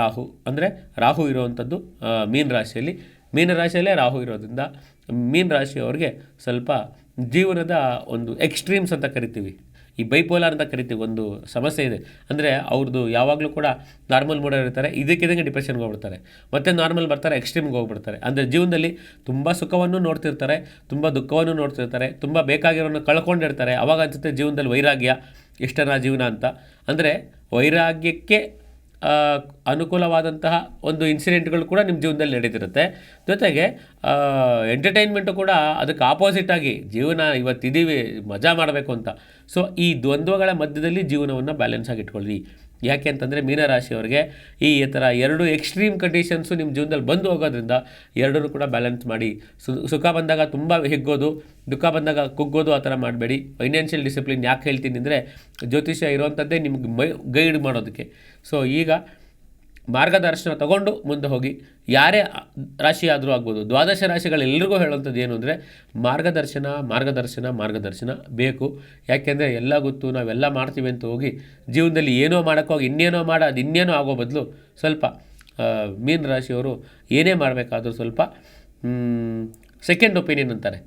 ರಾಹು, ಅಂದರೆ ರಾಹು ಇರುವಂಥದ್ದು ಮೀನ ರಾಶಿಯಲ್ಲಿ. ಮೀನ ರಾಶಿಯಲ್ಲೇ ರಾಹು ಇರೋದ್ರಿಂದ ಮೀನ ರಾಶಿಯವ್ರಿಗೆ ಸ್ವಲ್ಪ ಜೀವನದ ಒಂದು ಎಕ್ಸ್ಟ್ರೀಮ್ಸ್ ಅಂತ ಕರಿತೀವಿ. ಈ ಬೈಪೋಲಾರ್ ಅಂತ ಕರಿತೀವಿ, ಒಂದು ಸಮಸ್ಯೆ ಇದೆ. ಅಂದರೆ ಅವ್ರದ್ದು ಯಾವಾಗಲೂ ಕೂಡ ನಾರ್ಮಲ್ ಮೂಡ ಇರ್ತಾರೆ ಇದಕ್ಕಿದಂಗೆ ಡಿಪ್ರೆಷನ್ಗೆ ಹೋಗ್ಬಿಡ್ತಾರೆ. ಮತ್ತೆ ನಾರ್ಮಲ್ ಬರ್ತಾರೆ ಎಕ್ಸ್ಟ್ರೀಮ್ಗೆ ಹೋಗ್ಬಿಡ್ತಾರೆ. ಅಂದರೆ ಜೀವನದಲ್ಲಿ ತುಂಬ ಸುಖವನ್ನು ನೋಡ್ತಿರ್ತಾರೆ, ತುಂಬ ದುಃಖವನ್ನು ನೋಡ್ತಿರ್ತಾರೆ, ತುಂಬ ಬೇಕಾಗಿರೋನ್ನ ಕಳ್ಕೊಂಡಿರ್ತಾರೆ ಅವಾಗ ಅನ್ಸುತ್ತೆ ಜೀವನದಲ್ಲಿ ವೈರಾಗ್ಯ ಇಷ್ಟನ ಜೀವನ ಅಂತ. ಅಂದರೆ ವೈರಾಗ್ಯಕ್ಕೆ ಅನುಕೂಲವಾದಂತಹ ಒಂದು ಇನ್ಸಿಡೆಂಟ್ಗಳು ಕೂಡ ನಿಮ್ಮ ಜೀವನದಲ್ಲಿ ನಡೀತಿರುತ್ತೆ. ಜೊತೆಗೆ ಎಂಟರ್ಟೈನ್ಮೆಂಟು ಕೂಡ ಅದಕ್ಕೆ ಆಪೋಸಿಟಾಗಿ ಜೀವನ ಇವತ್ತಿದ್ದೀವಿ ಮಜಾ ಮಾಡಬೇಕು ಅಂತ. ಸೊ ಈ ದ್ವಂದ್ವಗಳ ಮಧ್ಯದಲ್ಲಿ ಜೀವನವನ್ನು ಬ್ಯಾಲೆನ್ಸ್ ಆಗಿ ಇಟ್ಕೊಳ್ಳಿ ಯಾಕೆ ಅಂತಂದರೆ ಮೀನರಾಶಿಯವರಿಗೆ ಈ ಥರ ಎರಡು ಎಕ್ಸ್ಟ್ರೀಮ್ ಕಂಡೀಷನ್ಸು ನಿಮ್ಮ ಜೀವನದಲ್ಲಿ ಬಂದು ಹೋಗೋದ್ರಿಂದ ಎರಡನ್ನೂ ಕೂಡ ಬ್ಯಾಲೆನ್ಸ್ ಮಾಡಿ. ಸುಖ ಬಂದಾಗ ತುಂಬ ಹಿಗ್ಗೋದು, ದುಃಖ ಬಂದಾಗ ಕುಗ್ಗೋದು ಆ ಥರ ಮಾಡಬೇಡಿ. ಫೈನಾನ್ಷಿಯಲ್ ಡಿಸಿಪ್ಲಿನ್ ಯಾಕೆ ಹೇಳ್ತೀನಿ ಅಂದರೆ ಜ್ಯೋತಿಷ್ಯ ಇರೋವಂಥದ್ದೇ ನಿಮ್ಗೆ ಮೈ ಗೈಡ್ ಮಾಡೋದಕ್ಕೆ. ಸೊ ಈಗ ಮಾರ್ಗದರ್ಶನ ತಗೊಂಡು ಮುಂದೆ ಹೋಗಿ ಯಾರೇ ರಾಶಿ ಆದರೂ ಆಗ್ಬೋದು, ದ್ವಾದಶ ರಾಶಿಗಳೆಲ್ಲರಿಗೂ ಹೇಳುವಂಥದ್ದು ಏನು ಅಂದರೆ ಮಾರ್ಗದರ್ಶನ ಮಾರ್ಗದರ್ಶನ ಮಾರ್ಗದರ್ಶನ ಬೇಕು. ಯಾಕೆಂದರೆ ಎಲ್ಲ ಗೊತ್ತು, ನಾವೆಲ್ಲ ಮಾಡ್ತೀವಿ ಅಂತ ಹೋಗಿ ಜೀವನದಲ್ಲಿ ಏನೋ ಮಾಡೋಕ್ಕೋಗಿ ಇನ್ನೇನೋ ಮಾಡ ಅದು ಇನ್ನೇನೋ ಆಗೋ ಬದಲು ಸ್ವಲ್ಪ ಮೀನ ರಾಶಿಯವರು ಏನೇ ಮಾಡಬೇಕಾದ್ರೂ ಸ್ವಲ್ಪ ಸೆಕೆಂಡ್ ಒಪಿನಿಯನ್ ಅಂತಾರೆ.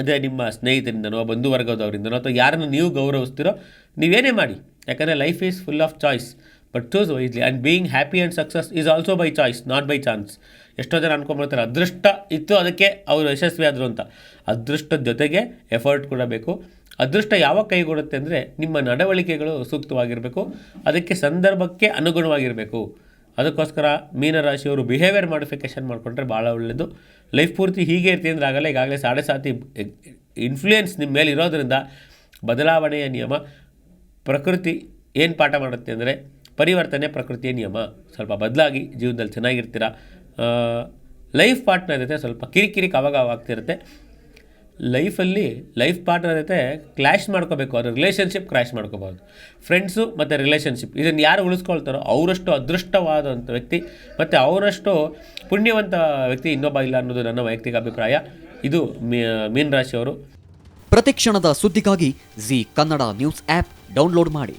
ಅದೇ ನಿಮ್ಮ ಸ್ನೇಹಿತರಿಂದನೋ ಬಂಧುವರ್ಗದವರಿಂದನೋ ಅಥವಾ ಯಾರನ್ನು ನೀವು ಗೌರವಿಸ್ತೀರೋ, ನೀವೇನೇ ಮಾಡಿ. ಯಾಕಂದರೆ life is full of choice but choose wisely and being happy and success is also by choice not by chance ಎಷ್ಟೋ ಜನ ಅನ್ಕೊಂಡ್ಬಿಡ್ತಾರೆ, ಅದೃಷ್ಟ ಇತ್ತು, ಅದಕ್ಕೆ ಅವರು ಯಶಸ್ವಿ ಆದರು ಅಂತ. ಅದೃಷ್ಟದ ಜೊತೆಗೆ ಎಫರ್ಟ್ ಕೂಡ ಬೇಕು. ಅದೃಷ್ಟ ಯಾವಾಗ ಕೈಗೊಡುತ್ತೆ ಅಂದರೆ ನಿಮ್ಮ ನಡವಳಿಕೆಗಳು ಸೂಕ್ತವಾಗಿರಬೇಕು. ಅದಕ್ಕೆ ಸಂದರ್ಭಕ್ಕೆ ಅನುಗುಣವಾಗಿರಬೇಕು. ಅದಕ್ಕೋಸ್ಕರ ಮೀನರಾಶಿಯವರು ಬಿಹೇವಿಯರ್ ಮಾಡಿಫಿಕೇಷನ್ ಮಾಡಿಕೊಂಡ್ರೆ ಭಾಳ ಒಳ್ಳೆಯದು ಲೈಫ್ ಪೂರ್ತಿ ಹೀಗೆ ಇರ್ತೀನಿ ಅಂದರೆ ಆಗಲ್ಲ. ಈಗಾಗಲೇ ಸಾಡೆ ಸಾತಿ ಇನ್ಫ್ಲೂಯೆನ್ಸ್ ನಿಮ್ಮ ಮೇಲೆ ಇರೋದರಿಂದ ಬದಲಾವಣೆಯ ನಿಯಮ ಪ್ರಕೃತಿ ಏನು ಪಾಠ ಮಾಡುತ್ತೆ ಅಂದರೆ ಪರಿವರ್ತನೆ, ಪ್ರಕೃತಿಯ ನಿಯಮ. ಸ್ವಲ್ಪ ಬದಲಾಗಿ ಜೀವನದಲ್ಲಿ ಚೆನ್ನಾಗಿರ್ತೀರ? ಲೈಫ್ ಪಾರ್ಟ್ನರ್ ಜೊತೆ ಸ್ವಲ್ಪ ಕಿರಿಕಿರಿ ಆಗ್ತಿರುತ್ತೆ. ಲೈಫಲ್ಲಿ ಲೈಫ್ ಪಾರ್ಟ್ನರ್ ಜೊತೆ ಕ್ಲ್ಯಾಶ್ ಮಾಡ್ಕೋಬೇಕು. ಅದು ರಿಲೇಷನ್ಶಿಪ್ ಕ್ರ್ಯಾಶ್ ಮಾಡ್ಕೋಬಾರ್ದು ಫ್ರೆಂಡ್ಸು ಮತ್ತು ರಿಲೇಷನ್ಶಿಪ್ ಇದನ್ನು ಯಾರು ಉಳಿಸ್ಕೊಳ್ತಾರೋ ಅವರಷ್ಟು ಅದೃಷ್ಟವಾದಂಥ ವ್ಯಕ್ತಿ ಮತ್ತು ಅವರಷ್ಟು ಪುಣ್ಯವಂತ ವ್ಯಕ್ತಿ ಇನ್ನೊಬ್ಬ ಇಲ್ಲ ಅನ್ನೋದು ನನ್ನ ವೈಯಕ್ತಿಕ ಅಭಿಪ್ರಾಯ. ಇದು ಮೀನ ರಾಶಿಯವರು ಪ್ರತಿಕ್ಷಣದ ಸುದ್ದಿಗಾಗಿ Zee Kannada news app download ಮಾಡಿ.